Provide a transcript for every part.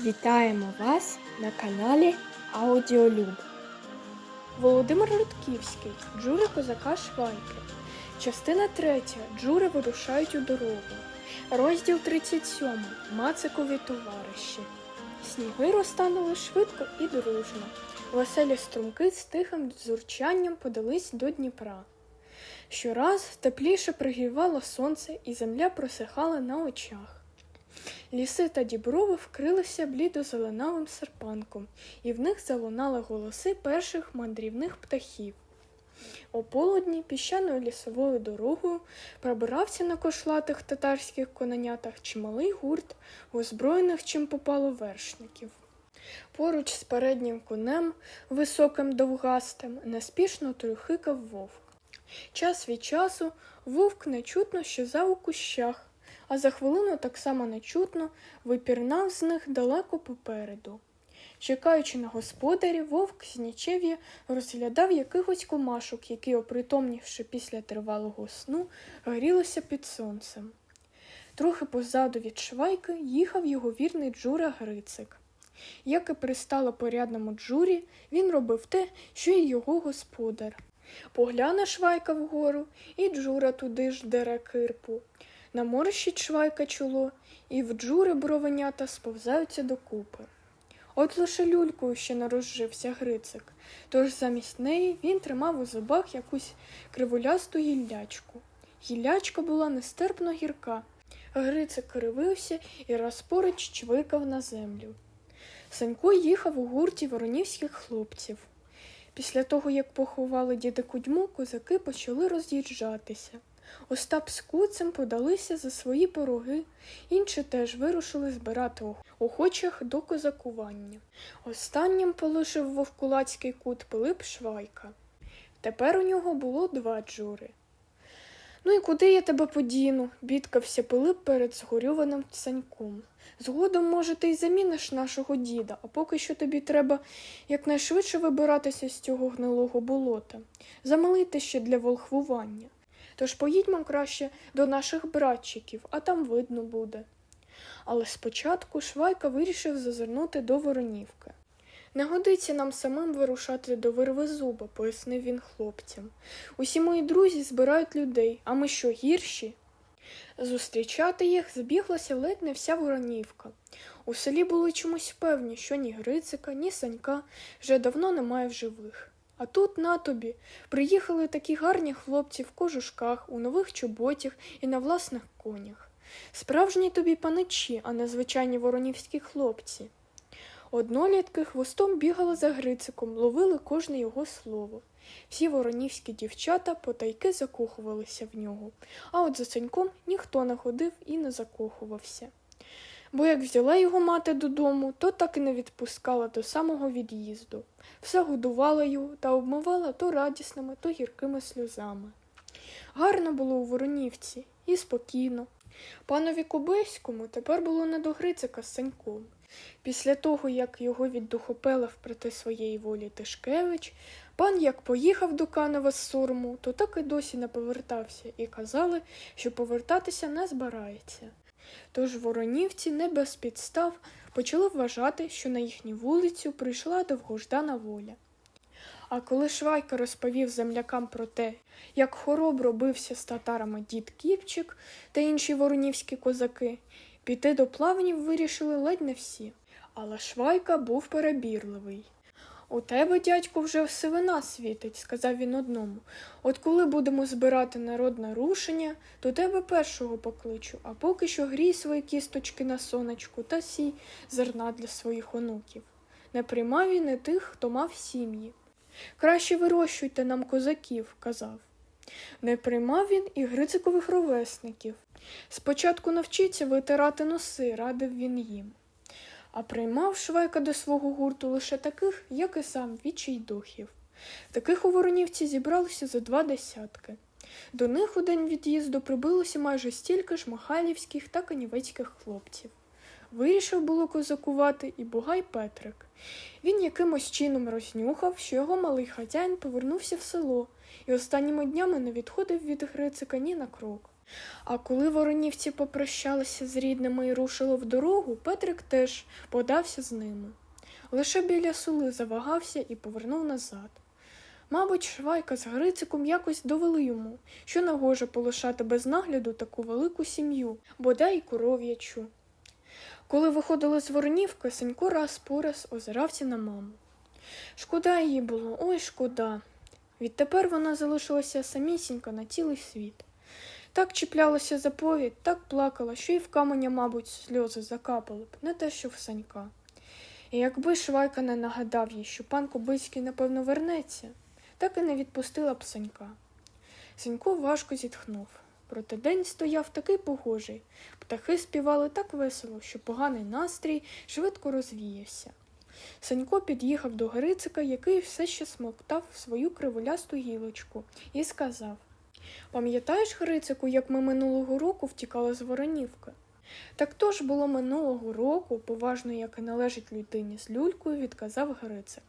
Вітаємо вас на каналі Аудіолюб. Володимир Рудківський, Джури козака Швайки. Частина 3. Джури вирушають у дорогу. Розділ 37. Мацикові товариші. Сніги розтанули швидко і дружно. Веселі струмки з тихим дзурчанням подались до Дніпра. Щораз тепліше пригрівало сонце, і земля просихала на очах. Ліси та діброви вкрилися блідо-зеленавим серпанком, і в них залунали голоси перших мандрівних птахів. О полудні піщаною лісовою дорогою пробирався на кошлатих татарських кононятах чималий гурт озброєних чим попало вершників. Поруч з переднім конем, високим довгастим, неспішно трюхикав вовк. Час від часу вовк нечутно щезав у кущах, а за хвилину так само нечутно випірнав з них далеко попереду. Чекаючи на господарів, вовк з нічев'я розглядав якихось комашок, які, опритомнівши після тривалого сну, грілися під сонцем. Трохи позаду від швайки їхав його вірний Джура Грицик. Як і пристало порядному Джурі, він робив те, що й його господар. Погляне швайка вгору, і Джура туди ж дере кирпу. Наморщить швайка чоло, і в Джури бровенята сповзаються докупи. От лише люлькою ще не розжився Грицик, тож замість неї він тримав у зубах якусь кривулясту гіллячку. Гіллячка була нестерпно гірка. Грицик кривився і розпорич чвикав на землю. Санько їхав у гурті воронівських хлопців. Після того, як поховали діда Кудьму, козаки почали роз'їжджатися. Остап з куцем подалися за свої пороги, інші теж вирушили збирати охочих до козакування. Останнім полишив вовкулацький кут Пилип Швайка. Тепер у нього було два джури. Ну і куди я тебе подіну? бідкався Пилип перед згорюваним саньком. Згодом, може, ти й заміниш нашого діда, а поки що тобі треба якнайшвидше вибиратися з цього гнилого болота, замалити ще для волхвування. Тож поїдьмо краще до наших братчиків, а там видно буде. Але спочатку Швайка вирішив зазирнути до Воронівки. Не годиться нам самим вирушати до вирви зуба, пояснив він хлопцям. Усі мої друзі збирають людей, а ми що, гірші? Зустрічати їх збіглася ледь не вся Воронівка. У селі були чомусь певні, що ні Грицика, ні Санька вже давно немає в живих. А тут на тобі приїхали такі гарні хлопці в кожушках, у нових чоботях і на власних конях. Справжні тобі паничі, а не звичайні воронівські хлопці. Однолітки хвостом бігали за Грициком, ловили кожне його слово. Всі воронівські дівчата потайки закохувалися в нього, а от за Саньком ніхто не ходив і не закохувався. Бо як взяла його мати додому, то так і не відпускала до самого від'їзду. Все годувала його та обмивала то радісними, то гіркими сльозами. Гарно було у Воронівці і спокійно. Панові Кобиському тепер було не до Грицика з Саньком. Після того, як його віддухопелив проти своєї волі Тишкевич, пан як поїхав до Канева з Сурму, то так і досі не повертався, і казали, що повертатися не збирається. Тож воронівці не без підстав почали вважати, що на їхню вулицю прийшла довгождана воля. А коли Швайка розповів землякам про те, як хоробро бився з татарами дід Кіпчик та інші воронівські козаки, піти до плавнів вирішили ледь не всі. Але Швайка був перебірливий. У тебе, дядьку, вже сивина світить, сказав він одному. От коли будемо збирати народне рушення, то тебе першого покличу, а поки що грій свої кісточки на сонечку та сій зерна для своїх онуків. Не приймав він і тих, хто мав сім'ї. Краще вирощуйте нам козаків, казав. Не приймав він і грицикових ровесників. Спочатку навчіться витирати носи, радив він їм. А приймав Швайка до свого гурту лише таких, як і сам відчайдухів. Таких у Воронівці зібралося за два десятки. До них у день від'їзду прибилося майже стільки ж махайлівських та канівецьких хлопців. Вирішив було козакувати і Бугай Петрик. Він якимось чином рознюхав, що його малий хазяїн повернувся в село і останніми днями не відходив від Грицика ні на крок. А коли воронівці попрощалися з рідними і рушили в дорогу, Петрик теж подався з ними. Лише біля сули завагався і повернув назад. Мабуть, Швайка з Грициком якось довели йому, що негоже полишати без нагляду таку велику сім'ю, бодай коров'ячу. Коли виходили з Воронівки, Сенько раз по раз озирався на маму. Шкода її було, ой, шкода. Відтепер вона залишилася самісінька на цілий світ. Так чіплялася за повід, так плакала, що й в каменя, мабуть, сльози закапали б, не те, що в Санька. І якби Швайка не нагадав їй, що пан Кобильський, напевно, вернеться, так і не відпустила б Санька. Санько важко зітхнув. Проте день стояв такий погожий. Птахи співали так весело, що поганий настрій швидко розвіявся. Санько під'їхав до Грицика, який все ще смоктав свою кривулясту гілочку, і сказав Пам'ятаєш, Грицику, як ми минулого року втікали з Воронівки? Так то ж було минулого року, поважно, як і належить людині з люлькою, відказав Грицик.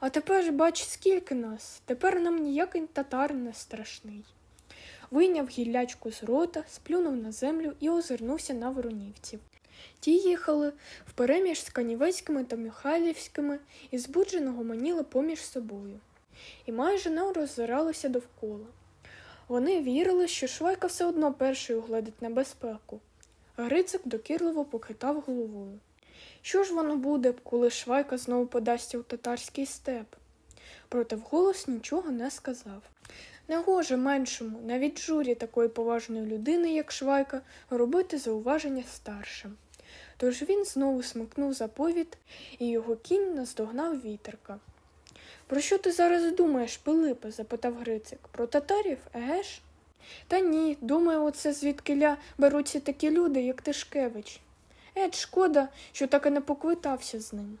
А тепер ж бач, скільки нас, тепер нам ніякий татар не страшний. Вийняв гіллячку з рота, сплюнув на землю і озирнувся на воронівців. Ті їхали впереміж з Канівецькими та Михайлівськими і збуджено гомоніли поміж собою. І майже не роззиралися довкола. Вони вірили, що Швайка все одно перший угледить небезпеку. Грицик докірливо похитав головою. Що ж воно буде, коли Швайка знову подасться у татарський степ? Проте вголос нічого не сказав. Негоже меншому, навіть журі такої поважної людини, як Швайка, робити зауваження старшим. Тож він знову смикнув заповід, і його кінь наздогнав вітерка. Про що ти зараз думаєш, Пилипе? запитав Грицик. Про татарів, еге ж? Та ні, думаю, оце звідкиля беруться такі люди, як Тишкевич. Ед, шкода, що так і не поквитався з ним.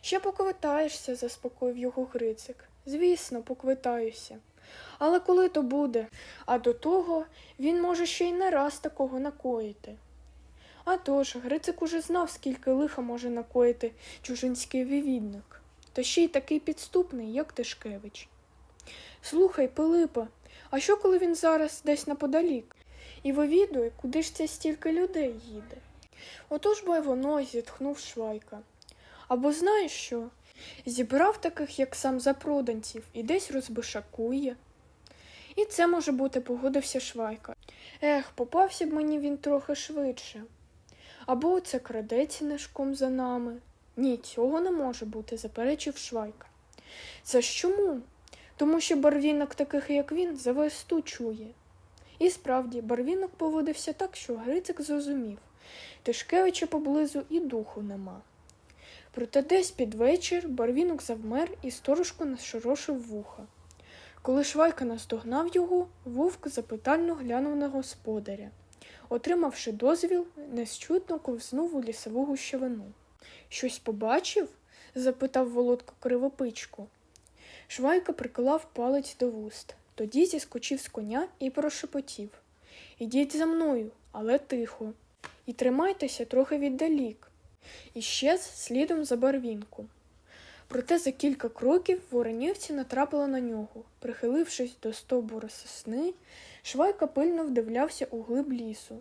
Ще поквитаєшся, заспокоїв його Грицик. Звісно, поквитаюся. Але коли то буде, а до того він може ще й не раз такого накоїти. А тож, Грицик уже знав, скільки лиха може накоїти чужинський вивідник, та ще й такий підступний, як Тишкевич. Слухай, Пилипа, а що коли він зараз десь наподалік? І вивідує, куди ж це стільки людей їде? Отож бо воно зітхнув Швайка. Або знаєш що? Зібрав таких, як сам запроданців, і десь розбишакує. І це може бути, погодився Швайка. Ех, попався б мені він трохи швидше. Або оце крадеться нишком за нами. Ні, цього не може бути, заперечив Швайка. Це ж чому? Тому що барвінок таких, як він, за версту чує. І справді, барвінок поводився так, що Грицик зрозумів. Тишкевича поблизу і духу нема. Проте десь під вечір барвінок завмер і сторожко нашорошив вуха. Коли Швайка наздогнав його, вовк запитально глянув на господаря. Отримавши дозвіл, нещутно ковзнув у лісову гущавину. Щось побачив? запитав Володко кривопичку. Швайка приклав палець до вуст, тоді зіскочив з коня і прошепотів Ідіть за мною, але тихо, і тримайтеся трохи віддалік. І щез слідом за барвінком. Проте за кілька кроків воронівці натрапили на нього. Прихилившись до стовбура сосни, Швайка пильно вдивлявся у глиб лісу.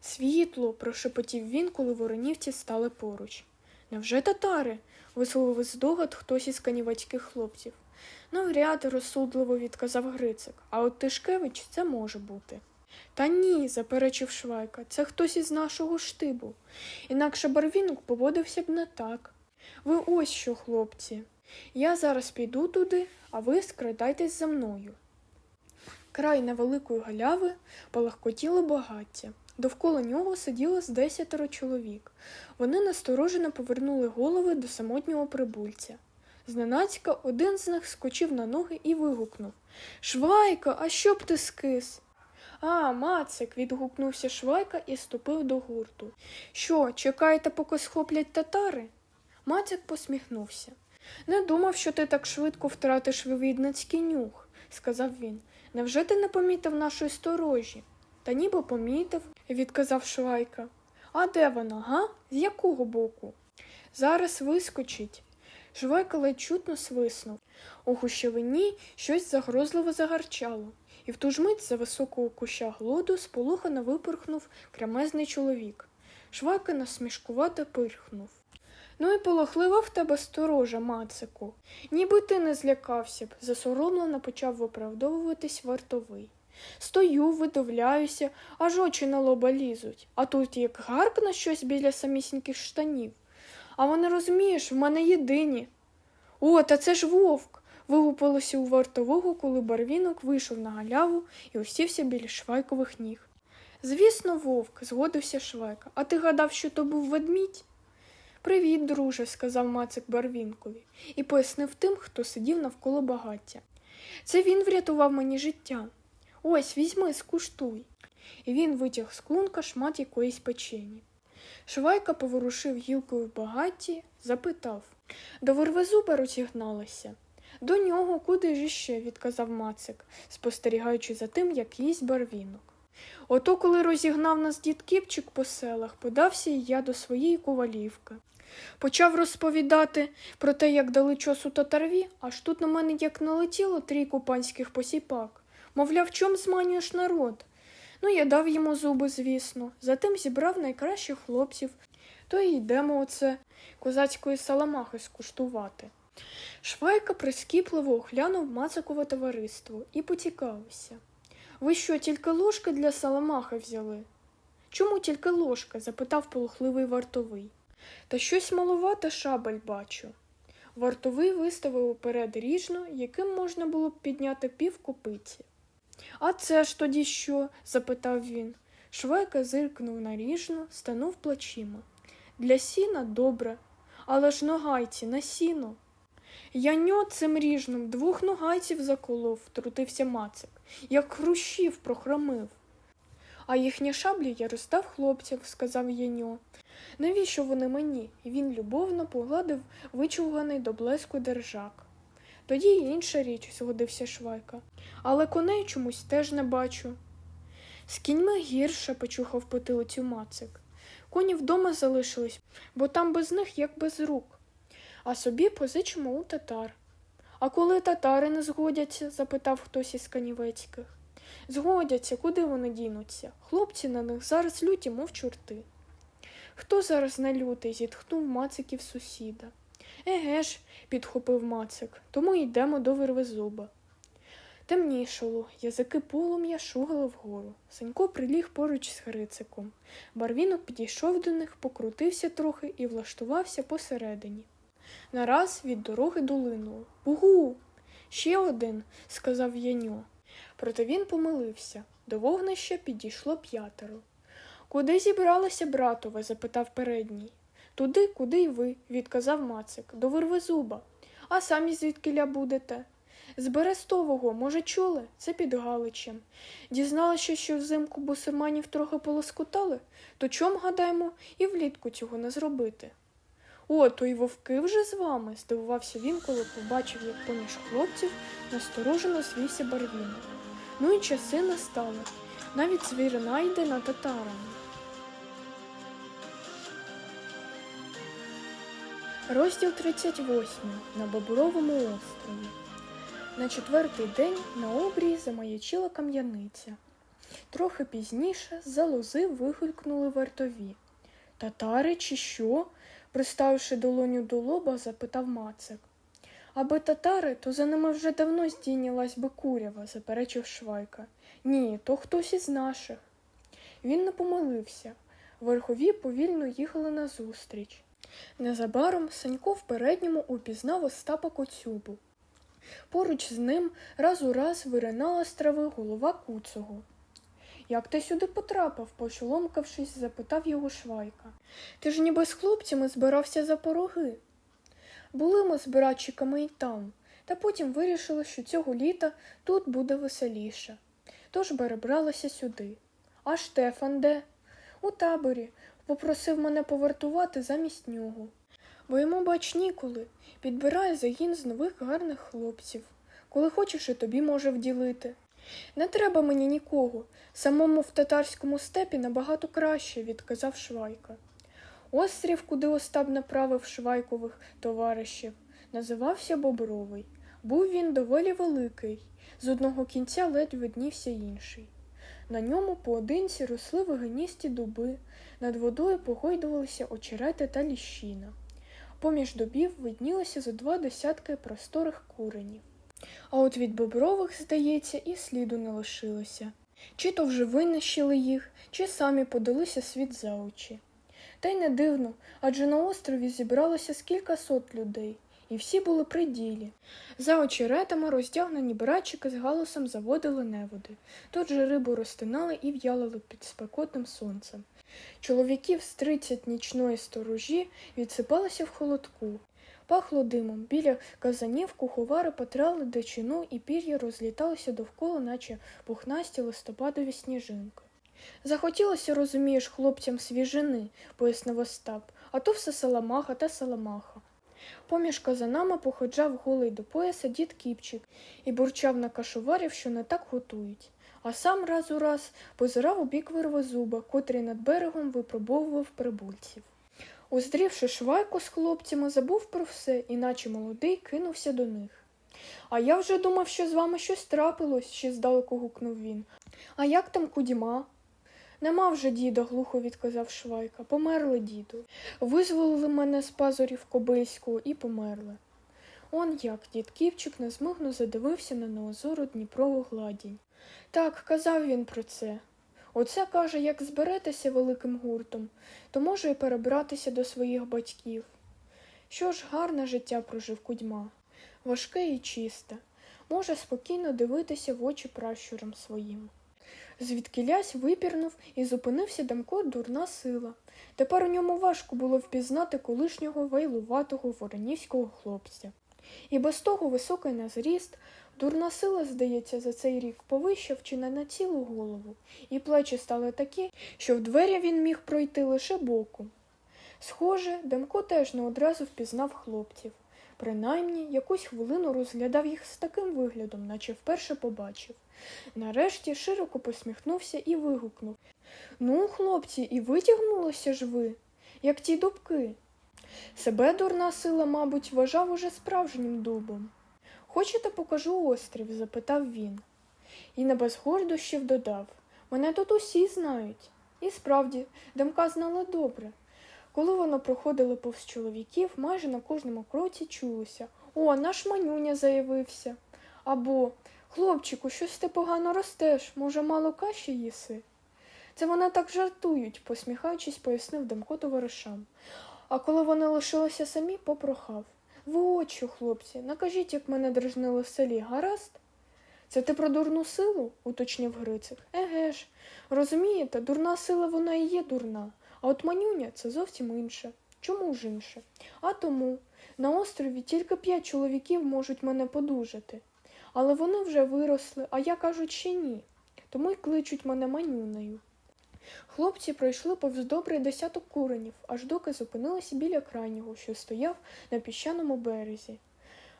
Світло, прошепотів він, коли воронівці стали поруч. Невже татари? висловив здогад хтось із канівацьких хлопців. Навряд розсудливо відказав Грицик, а от Тишкевич це може бути. Та ні, заперечив Швайка, це хтось із нашого штибу. Інакше барвінок поводився б не так. Ви ось що, хлопці. Я зараз піду туди, а ви скрадайтесь за мною. Край невеликої галяви полагкотіло багаття. Довкола нього сиділо з десятеро чоловік. Вони насторожено повернули голови до самотнього прибульця. Зненацька один з них скочив на ноги і вигукнув Швайка, а що б ти скис? А, Мацик, відгукнувся Швайка і ступив до гурту. Що, чекаєте, поки схоплять татари? Мацик посміхнувся. Не думав, що ти так швидко втратиш вивідницький нюх, сказав він. Невже ти не помітив нашої сторожі? Та ніби помітив, відказав Швайка. А де вона, га? З якого боку? Зараз вискочить. Швайка ледь чутно свиснув. У гущавині щось загрозливо загарчало, і в ту ж мить за високого куща глоду сполохано випорхнув кремезний чоловік. Швайка насмішкувато пирхнув. Ну і полохлива в тебе сторожа, мацику. Ніби ти не злякався б, засоромлено почав виправдовуватись вартовий. Стою, видивляюся, аж очі на лоба лізуть, а тут як гаркне щось біля самісіньких штанів. А вони розумієш, в мене єдині. О, та це ж вовк. вигупилося у вартового, коли барвінок вийшов на галяву і усівся біля швайкових ніг. Звісно, вовк, згодився Швайка. А ти гадав, що то був ведмідь? Привіт, друже, сказав Мацик Барвінкові і пояснив тим, хто сидів навколо багаття. Це він врятував мені життя. Ось, візьми, скуштуй. І він витяг з клунка шмат якоїсь печені. Швайка поворушив гілкою в багатті, запитав До Вервезуба розігналися. До нього куди ж іще, відказав Мацик, спостерігаючи за тим, як їсть барвінок. Ото, коли розігнав нас дід Кіпчик по селах, подався і я до своєї ковалівки. Почав розповідати про те, як дали чосу татарві, аж тут на мене як налетіло трійку панських посіпак. Мовляв, чом зманюєш народ? Ну, я дав йому зуби, звісно, затим зібрав найкращих хлопців, то й йдемо оце козацької саламахи скуштувати. Швайка прискіпливо оглянув мацакове товариство і поцікавився. Ви що, тільки ложки для саламахи взяли? Чому тільки ложка? запитав полохливий вартовий. Та щось малувате шабель бачу. Вартовий виставив уперед ріжно, яким можна було б підняти пів копиці. А це ж тоді що? запитав він. Швайка зиркнув на ріжну, станув плечима. Для сіна добре, але ж ногайці на сіно. Я ньо цим ріжним двох ногайців заколов, втрутився мацик, як хрущів прохромив. А їхні шаблі я роздав хлопцям, сказав Єньо. Навіщо вони мені? Він любовно погладив вичуганий до блеску держак. Тоді й інша річ, згодився Швайка. Але коней чомусь теж не бачу. З кіньми гірше, почухав потилицю мацик. Коні вдома залишились, бо там без них як без рук. А собі позичимо у татар. А коли татари не згодяться? запитав хтось із канівецьких. Згодяться, куди вони дінуться? Хлопці на них зараз люті, мов чорти. Хто зараз не лютий? зітхнув мациків сусіда. Еге ж, підхопив мацик, тому йдемо до Вервезуба. Темнішало, язики полум'я шугали вгору. Сенько приліг поруч з Грициком. Барвінок підійшов до них, покрутився трохи і влаштувався посередині. Нараз від дороги долинуло. Бугу. Ще один, сказав Яньо. Проте він помилився. До вогнища підійшло п'ятеро. Куди зібралися братове? запитав передній. Туди, куди й ви, відказав Мацик, до Вервезуба. А самі звідкиля будете? З Берестового, може, чули? Це під Галичем. Дізналися, що взимку бусурманів трохи полоскутали, то чом, гадаємо, і влітку цього не зробити. О, то й вовки вже з вами, здивувався він, коли побачив, як поміж хлопців насторожено звівся барвінок. Ну і часи настали. Навіть звірина йде на татарами. Розділ 38 на Бобровому острові. На четвертий день на обрії замаячила кам'яниця. Трохи пізніше з-за лози вигулькнули вартові. Татари чи що? приставивши долоню до лоба, запитав Мацик. Аби татари, то за ними вже давно здійнялась би курява, заперечив Швайка. Ні, то хтось із наших. Він не помилився. Верхові повільно їхали назустріч. Незабаром Санько в передньому упізнав Остапа Коцюбу. Поруч з ним раз у раз виринала з трави голова куцого. Як ти сюди потрапив? пошоломкавшись, запитав його Швайка. Ти ж ніби з хлопцями збирався за пороги. Були ми з братчиками і там, та потім вирішили, що цього літа тут буде веселіше. Тож перебралися сюди. А Штефан де? У таборі. Попросив мене повартувати замість нього. Бо йому, бач, ніколи. Підбирає загін з нових гарних хлопців. Коли хочеш, і тобі може вділити. Не треба мені нікого. Самому в татарському степі набагато краще, відказав Швайка. Острів, куди Остап направив швайкових товаришів, називався Бобровий. Був він доволі великий. З одного кінця ледь виднівся інший. На ньому поодинці росли вигиністі дуби, над водою погойдувалися очерети та ліщина. Поміж дубів виднілося зо два десятки просторих куренів. А от від бобрових, здається, і сліду не лишилося. Чи то вже винищили їх, чи самі подалися світ за очі. Та й не дивно, адже на острові зібралося з кілька сот людей, і всі були при ділі. За очеретами роздягнені братчики з галусом заводили неводи. Тут же рибу розтинали і в'ялили під спекотним сонцем. Чоловіків з тридцять нічної сторожі відсипалися в холодку. Пахло димом. Біля казанів куховари потрали дичину, і пір'я розліталося довкола, наче пухнасті листопадові сніжинки. Захотілося, розумієш, хлопцям свіжини, пояснив Остап, а то все саламаха та саламаха. Поміж казанами походжав голий до пояса дід Кіпчик і бурчав на кашоварів, що не так готують. А сам раз у раз позирав у бік вирвозуба, котрий над берегом випробовував прибульців. Уздрівши швайку з хлопцями, забув про все, іначе молодий кинувся до них. А я вже думав, що з вами щось трапилось, ще здалеку гукнув він. А як там кудіма? Нема вже діда, глухо відказав Швайка. Померли, діду. Визволили мене з пазурів Кобильського і померли. Он як дід Ківчик незмигно задивився на неозору Дніпрову гладінь. Так, казав він про це. Оце каже, як зберетеся великим гуртом, то може й перебратися до своїх батьків. Що ж гарне життя прожив кудьма, важке і чисте, може спокійно дивитися в очі пращурам своїм. Звідкілясь випірнув і зупинився Дамко дурна сила. Тепер у ньому важко було впізнати колишнього вейлуватого воронівського хлопця. І без того високий на зріст, дурна сила, здається, за цей рік повищав чи не на цілу голову, і плечі стали такі, що в двері він міг пройти лише боком. Схоже, Демко теж не одразу впізнав хлопців. Принаймні, якусь хвилину розглядав їх з таким виглядом, наче вперше побачив. Нарешті широко посміхнувся і вигукнув Ну, хлопці, і витягнулося ж ви, як ті дубки. Себе дурна сила, мабуть, вважав уже справжнім дубом. Хочете, покажу острів? запитав він. І не без гордощів додав Мене тут усі знають. І справді, Демка знала добре. Коли воно проходило повз чоловіків, майже на кожному кроці чулося О, наш манюня заявився. Або Хлопчику, щось ти погано ростеш, може, мало каші їси? Це вони так жартують, посміхаючись, пояснив Демко товаришам. А коли вони лишилися самі, попрохав Ви очі, хлопці, накажіть, як мене дражнили в селі, гаразд? Це ти про дурну силу? уточнив Грицик. Еге ж, розумієте, дурна сила вона і є дурна, а от манюня це зовсім інше. Чому ж інше? А тому на острові тільки п'ять чоловіків можуть мене подужати. Але вони вже виросли, а я кажуть, ще ні. Тому й кличуть мене манюнею. Хлопці пройшли повз добрий десяток куренів, аж доки зупинилися біля крайнього, що стояв на піщаному березі.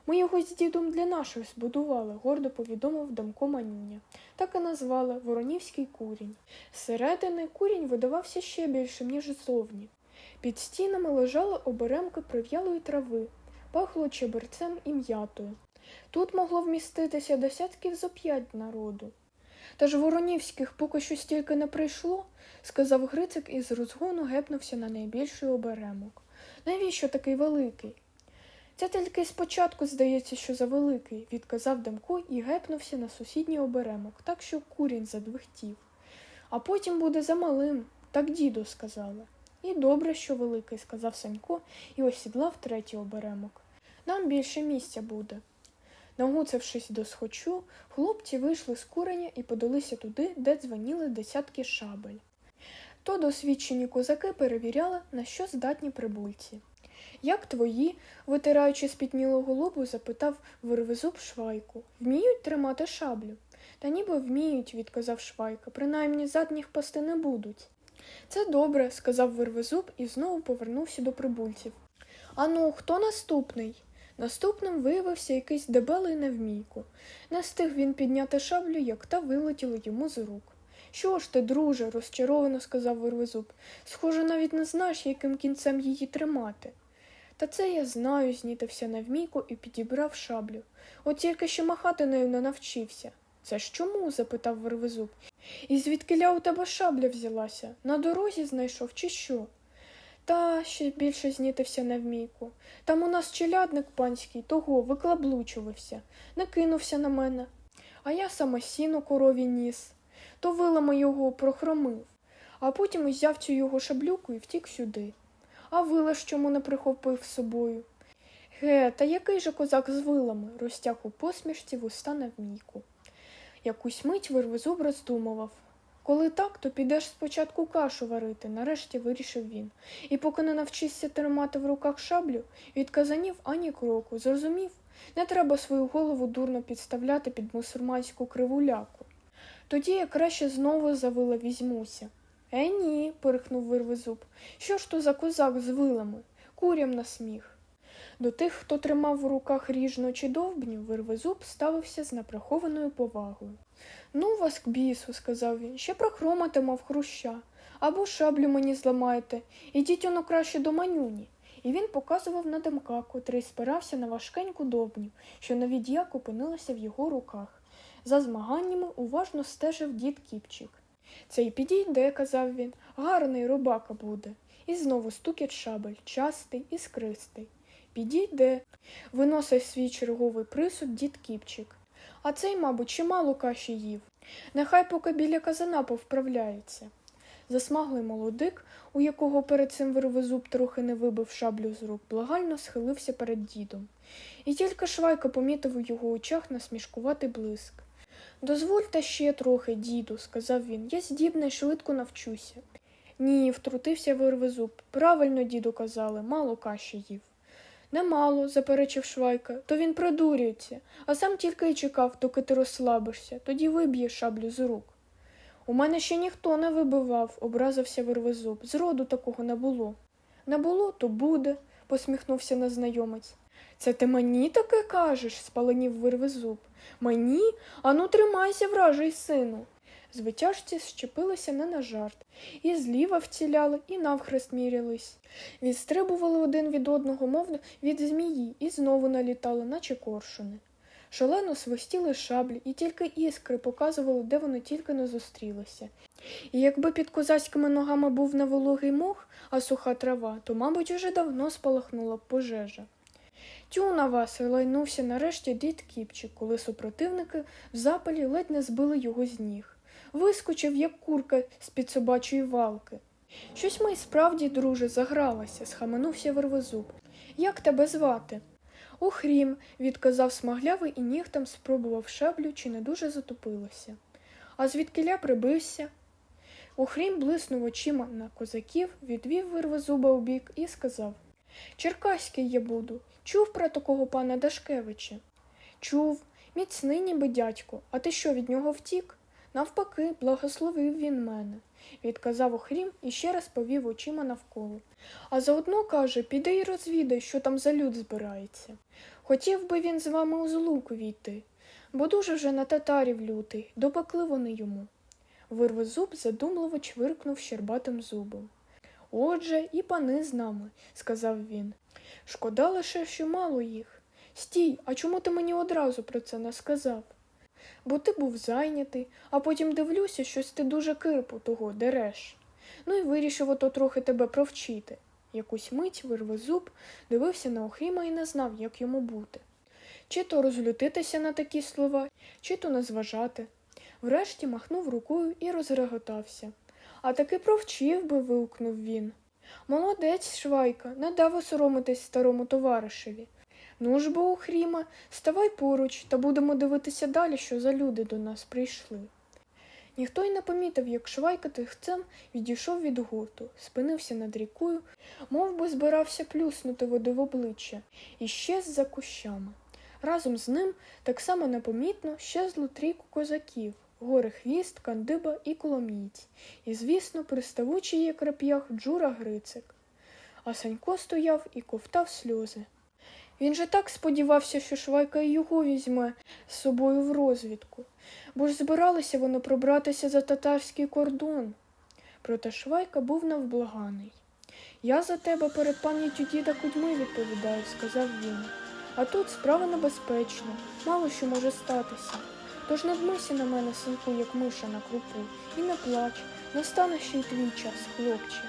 Ми його з дідом для наших збудували, гордо повідомив Дамко Манюня. Так і назвали Воронівський курінь. Зсередини курінь видавався ще більшим, ніж ззовні. Під стінами лежали оберемки прив'ялої трави, пахло чеберцем і м'ятою. Тут могло вміститися десятків зо п'ять народу. Та ж воронівських поки що стільки не прийшло, сказав Грицик і з розгону гепнувся на найбільший оберемок. Навіщо такий великий? Це тільки спочатку здається, що за великий, відказав Демко і гепнувся на сусідній оберемок, так що курінь задвихтів. А потім буде за малим, так діду сказали. І добре, що великий, сказав Санько і осідлав третій оберемок. Нам більше місця буде. Нагуцавшись до схочу, хлопці вийшли з куреня і подалися туди, де дзвоніли десятки шабель. То досвідчені козаки перевіряли, на що здатні прибульці. Як твої, витираючи спітнілу голубу, запитав вирвезуб швайку. Вміють тримати шаблю? Та ніби вміють, відказав швайка, принаймні задніх пасти не будуть. Це добре, сказав вирвезуб і знову повернувся до прибульців. Ану, хто наступний? Наступним виявився якийсь дебелий невмійко. Не встиг він підняти шаблю, як та вилетіла йому з рук. Що ж ти, друже, розчаровано сказав Вирвезуб. Схоже, навіть не знаєш, яким кінцем її тримати. Та це я знаю, знітився навмійку і підібрав шаблю. От тільки ще махати нею не навчився. Це ж чому? запитав Вервезуб. І звідкиля у тебе шабля взялася? На дорозі знайшов чи що? Та ще більше знітився навмійку. Там у нас челядник панський, того виклаблучувався, не кинувся на мене. А я саме сіно корові ніс, то вилами його прохромив, а потім узяв цю його шаблюку і втік сюди. А вила ж чому не прихопив з собою? Ге, та який же козак з вилами? розтяг у посмішці вуста навмійку. Якусь мить Вервезуб роздумував. Коли так, то підеш спочатку кашу варити, нарешті вирішив він. І поки не навчишся тримати в руках шаблю, від казанів ані кроку. Зрозумів, не треба свою голову дурно підставляти під мусульманську кривуляку. Тоді я краще знову за вила візьмуся. Е, ні, пирхнув Вирвезуб. Що ж то за козак з вилами? Курям на сміх. До тих, хто тримав в руках ріжну чи довбню, Вирвезуб ставився з неприхованою повагою. Ну вас к бісу, сказав він, ще прохромати мав хруща, або шаблю мені зламайте, ідіть оно краще до манюні. І він показував на демка, котрий спирався на важкеньку довбню, що на від'як опинилася в його руках. За змаганнями уважно стежив дід Кіпчик. Цей підійде, казав він, гарний рубака буде. І знову стукіт шабель, частий і скристий. Підійде, виносив свій черговий присуд дід Кіпчик. А цей, мабуть, чимало каші їв. Нехай поки біля казана повправляється. Засмаглий молодик, у якого перед цим вирвозуб трохи не вибив шаблю з рук, благально схилився перед дідом. І тільки Швайка помітив у його очах насмішкуватий блиск. Дозвольте ще трохи, діду, сказав він, я здібний, швидко навчуся. Ні, втрутився вирвезуб. Правильно, діду казали, мало каші їв. Немало, заперечив Швайка, то він придурюється, а сам тільки й чекав, доки ти розслабишся, тоді виб'є шаблю з рук. У мене ще ніхто не вибивав, образився Вервезуб. Зроду такого не було. Не було, то буде, посміхнувся незнайомець. Це ти мені таке кажеш? спаленів Вервезуб. Мені? Ану, тримайся, вражий сину. Звитяжці щепилися не на жарт, і зліва вціляли, і навхрест мірялись. Відстрибували один від одного, мов від змії, і знову налітали, наче коршуни. Шалено свистіли шаблі, і тільки іскри показували, де вони тільки не зустрілися. І якби під козацькими ногами був не вологий мох, а суха трава, то, мабуть, уже давно спалахнула б пожежа. Тю на вас, лайнувся нарешті дід Кіпчик, коли супротивники в запалі ледь не збили його з ніг. Вискочив, як курка з-під собачої валки. Щось ми справді, друже, загралася, схаменувся Вервезуб. Як тебе звати? Ухрім, відказав смаглявий і нігтем спробував шаблю, чи не дуже затопилося. А звідкиля прибився? Ухрім блиснув очима на козаків, відвів Вервезуба у бік і сказав Черкаський я буду. Чув про такого пана Дашкевича? Чув, міцний ніби дядько, а ти що від нього втік? Навпаки, благословив він мене, відказав Охрім і ще раз повів очима навколо. А заодно каже, піди й розвідай, що там за люд збирається. Хотів би він з вами у злуку війти, бо дуже вже на татарів лютий, допекли вони йому. Вирвозуб задумливо чвиркнув щербатим зубом. Отже, і пани з нами, сказав він. Шкода лише, що мало їх. Стій, а чому ти мені одразу про це не сказав? Бо ти був зайнятий, а потім дивлюся, щось ти дуже кирпу того дереш. Ну і вирішив ото трохи тебе провчити. Якусь мить вирвезуб дивився на Охріма і не знав, як йому бути. Чи то розлютитися на такі слова, чи то не зважати. Врешті махнув рукою і розреготався. А таки провчив би, вигукнув він. Молодець, Швайка, не дав осоромитись старому товаришеві. Ну ж бо, Охріма, ставай поруч, та будемо дивитися далі, що за люди до нас прийшли. Ніхто й не помітив, як Швайка тихцем відійшов від гурту, спинився над рікою, мов би збирався плюснути води в обличчя, і щез за кущами. Разом з ним так само непомітно щезло трійку козаків гори хвіст, кандиба і коломієць, і, звісно, приставучий як реп'ях Джура Грицик. А Санько стояв і ковтав сльози. Він же так сподівався, що Швайка й його візьме з собою в розвідку, бо ж збиралися вони пробратися за татарський кордон. Проте Швайка був навблаганий. Я за тебе перед пам'яттю діда Кудьми відповідаю, сказав він. А тут справа небезпечна, мало що може статися. Тож надмися на мене, синку, як миша на крупу, і не плач, настане ще й твій час, хлопче.